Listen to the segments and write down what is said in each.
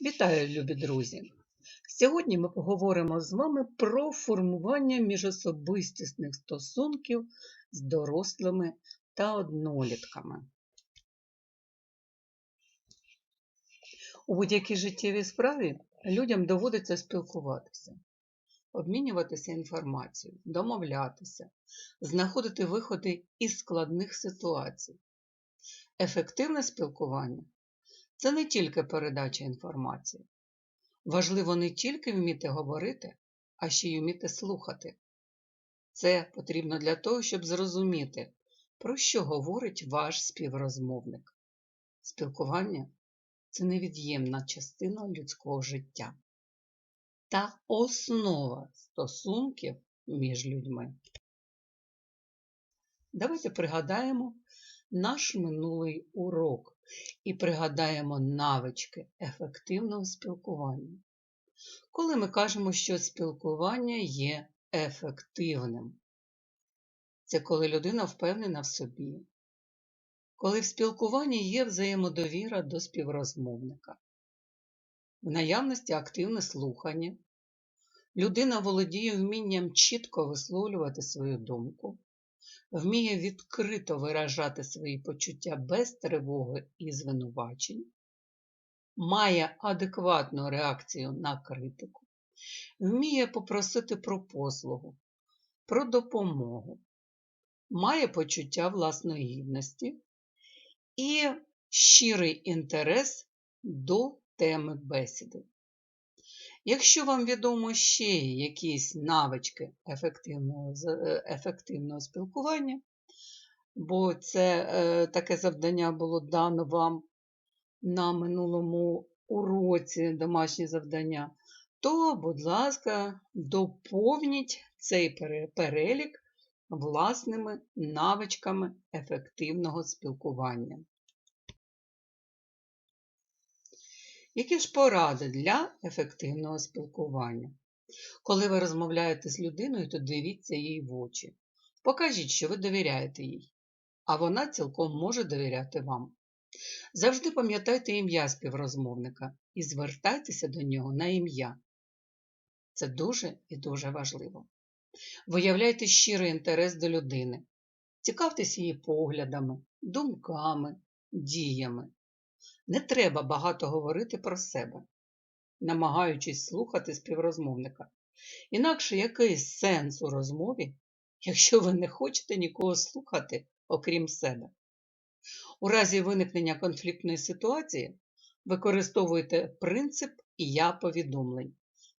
Вітаю, любі друзі! Сьогодні ми поговоримо з вами про формування міжособистісних стосунків з дорослими та однолітками. У будь-якій життєвій справі людям доводиться спілкуватися, обмінюватися інформацією, домовлятися, знаходити виходи із складних ситуацій. Ефективне спілкування це не тільки передача інформації. Важливо не тільки вміти говорити, а ще й вміти слухати. Це потрібно для того, щоб зрозуміти, про що говорить ваш співрозмовник. Спілкування це невід'ємна частина людського життя та основа стосунків між людьми. Давайте пригадаємо наш минулий урок і пригадаємо навички ефективного спілкування. Коли ми кажемо, що спілкування є ефективним, це коли людина впевнена в собі, коли в спілкуванні є взаємодовіра до співрозмовника, в наявності активне слухання, людина володіє вмінням чітко висловлювати свою думку, вміє відкрито виражати свої почуття без тривоги і звинувачень, має адекватну реакцію на критику, вміє попросити про послугу, про допомогу, має почуття власної гідності і щирий інтерес до теми бесіди. Якщо вам відомо ще якісь навички ефективного е, ефективного спілкування, бо це е, таке завдання було дано вам на минулому уроці домашнє завдання, то, будь ласка, доповніть цей перелік власними навичками ефективного спілкування. Які ж поради для ефективного спілкування? Коли ви розмовляєте з людиною, то дивіться їй в очі. Покажіть, що ви довіряєте їй, а вона цілком може довіряти вам. Завжди пам'ятайте ім'я співрозмовника і звертайтеся до нього на ім'я. Це дуже і дуже важливо. Виявляйте щирий інтерес до людини, цікавтесь її поглядами, думками, діями. Не треба багато говорити про себе, намагаючись слухати співрозмовника. Інакше який сенс у розмові, якщо ви не хочете нікого слухати, окрім себе. У разі виникнення конфліктної ситуації використовуйте принцип і я повідомлень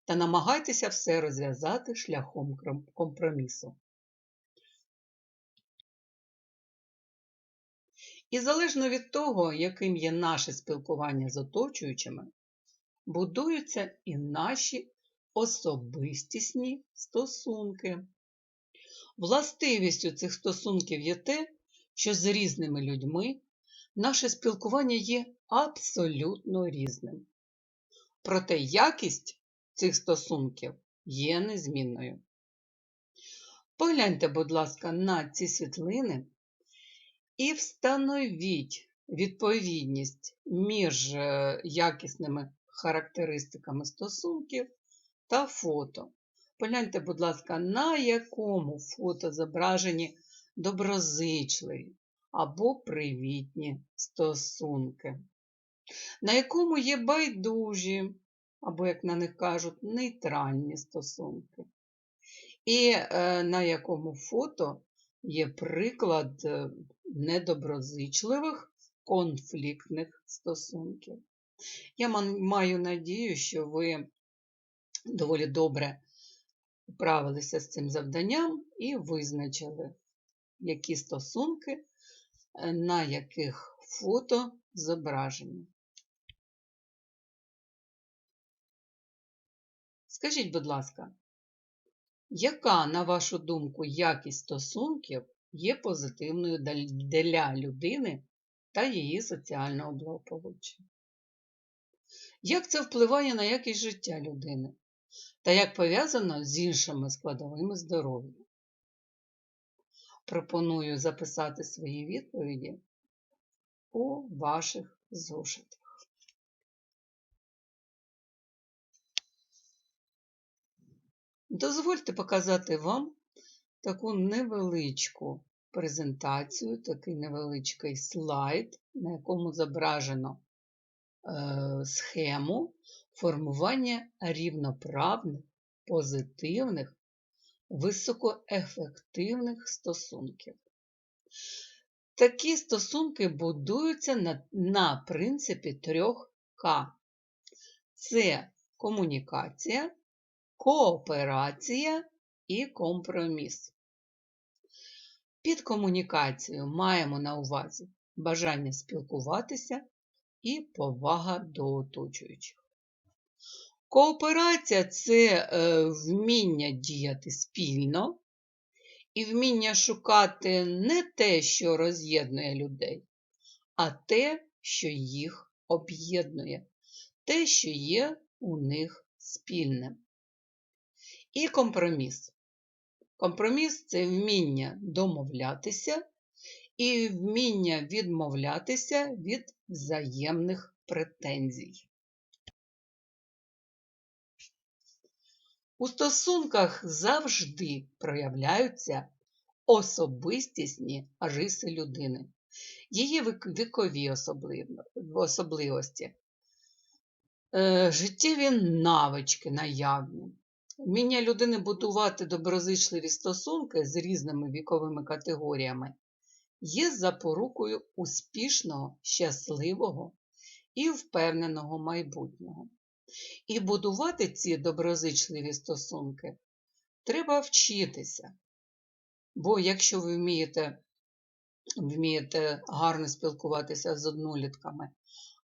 та намагайтеся все розв'язати шляхом компромісу. І залежно від того, яким є наше спілкування з оточуючими, будуються і наші особистісні стосунки. Властивістю цих стосунків є те, що з різними людьми наше спілкування є абсолютно різним. Проте якість цих стосунків є незмінною. Погляньте, будь ласка, на ці світлини і встановіть відповідність між е, якісними характеристиками стосунків та фото. Погляньте, будь ласка, на якому фото зображені доброзичливі або привітні стосунки, на якому є байдужі, або, як на них кажуть, нейтральні стосунки. І е, на якому фото є приклад е, недоброзичливих конфліктних стосунків. Я маю надію, що ви доволі добре вправилися з цим завданням і визначили, які стосунки, е, на яких фото зображені. Скажіть, будь ласка, яка, на вашу думку, якість стосунків є позитивною для людини та її соціального благополуччя? Як це впливає на якість життя людини? Та як пов'язано з іншими складовими здоров'я? Пропоную записати свої відповіді у ваших зошитах. Дозвольте показати вам таку невеличку презентацію, такий невеличкий слайд, на якому зображено е, схему формування рівноправних, позитивних, високоефективних стосунків. Такі стосунки будуються на, на принципі трьох К. Це комунікація, кооперація і компроміс. Під комунікацією маємо на увазі бажання спілкуватися і повага до оточуючих. Кооперація це е, вміння діяти спільно і вміння шукати не те, що роз'єднує людей, а те, що їх об'єднує, те, що є у них спільним. І компроміс. Компроміс це вміння домовлятися і вміння відмовлятися від взаємних претензій. У стосунках завжди проявляються особистісні риси людини, її вікові особливості, е, життєві навички наявні. Вміння людини будувати доброзичливі стосунки з різними віковими категоріями є запорукою успішного, щасливого і впевненого майбутнього. І будувати ці доброзичливі стосунки треба вчитися. Бо якщо ви вмієте вмієте гарно спілкуватися з однолітками,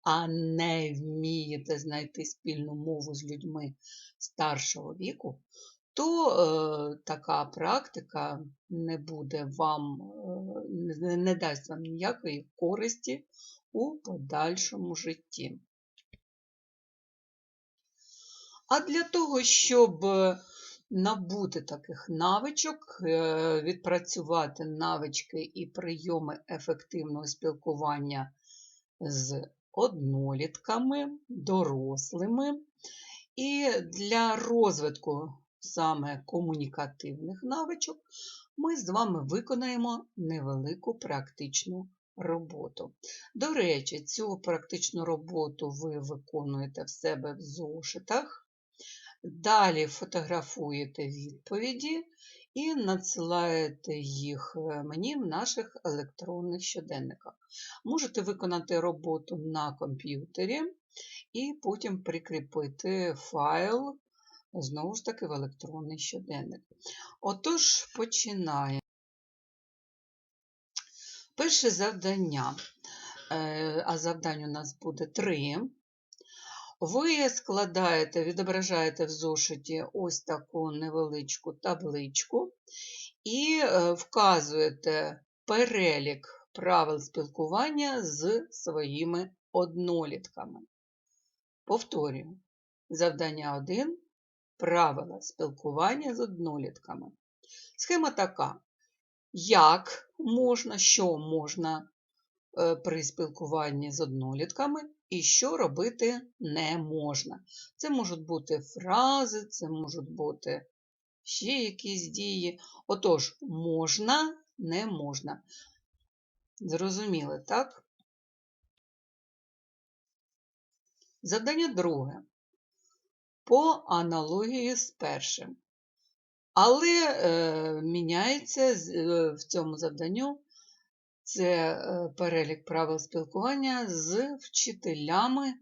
а не вмієте знайти спільну мову з людьми старшого віку, то е, така практика не буде вам, е, не, дасть вам ніякої користі у подальшому житті. А для того, щоб набути таких навичок, е, відпрацювати навички і прийоми ефективного спілкування з однолітками, дорослими, і для розвитку саме комунікативних навичок ми з вами виконаємо невелику практичну роботу. До речі, цю практичну роботу ви виконуєте в себе в зошитах. Далі фотографуєте відповіді і надсилаєте їх е, мені в наших електронних щоденниках. Можете виконати роботу на комп'ютері і потім прикріпити файл, знову ж таки, в електронний щоденник. Отож, починаємо. Перше завдання, е, а завдань у нас буде три. Ви складаєте, відображаєте в зошиті ось таку невеличку табличку і е, вказуєте перелік правил спілкування з своїми однолітками. Повторюю, завдання 1. Правила спілкування з однолітками. Схема така: як можна, що можна е, при спілкуванні з однолітками і що робити не можна. Це можуть бути фрази, це можуть бути ще якісь дії. Отож, можна, не можна. Зрозуміли, так? Завдання друге. По аналогії з першим. Але е, міняється е, в цьому завданню це е, перелік правил спілкування з вчителями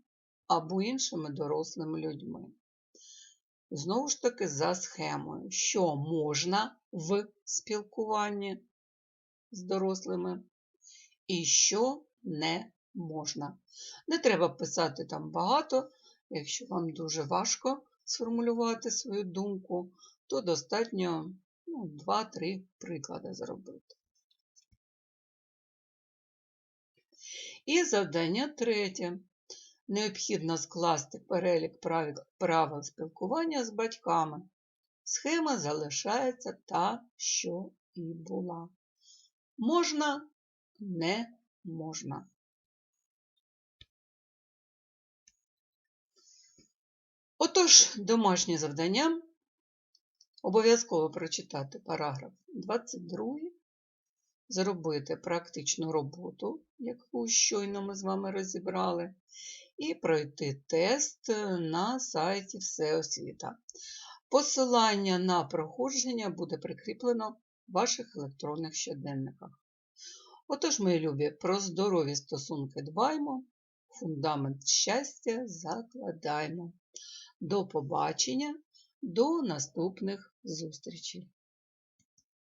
або іншими дорослими людьми. Знову ж таки, за схемою, що можна в спілкуванні з дорослими і що не можна. Не треба писати там багато, якщо вам дуже важко сформулювати свою думку, то достатньо ну, 2-3 приклади зробити. І завдання третє. Необхідно скласти перелік правил спілкування з батьками. Схема залишається та, що і була. Можна, не можна. Отож, домашнє завдання Обов'язково прочитати параграф 22, зробити практичну роботу, яку щойно ми з вами розібрали, і пройти тест на сайті Всеосвіта. Посилання на проходження буде прикріплено в ваших електронних щоденниках. Отож, мої любі, про здорові стосунки дбаймо, фундамент щастя закладаймо. До побачення, до наступних зустрічей!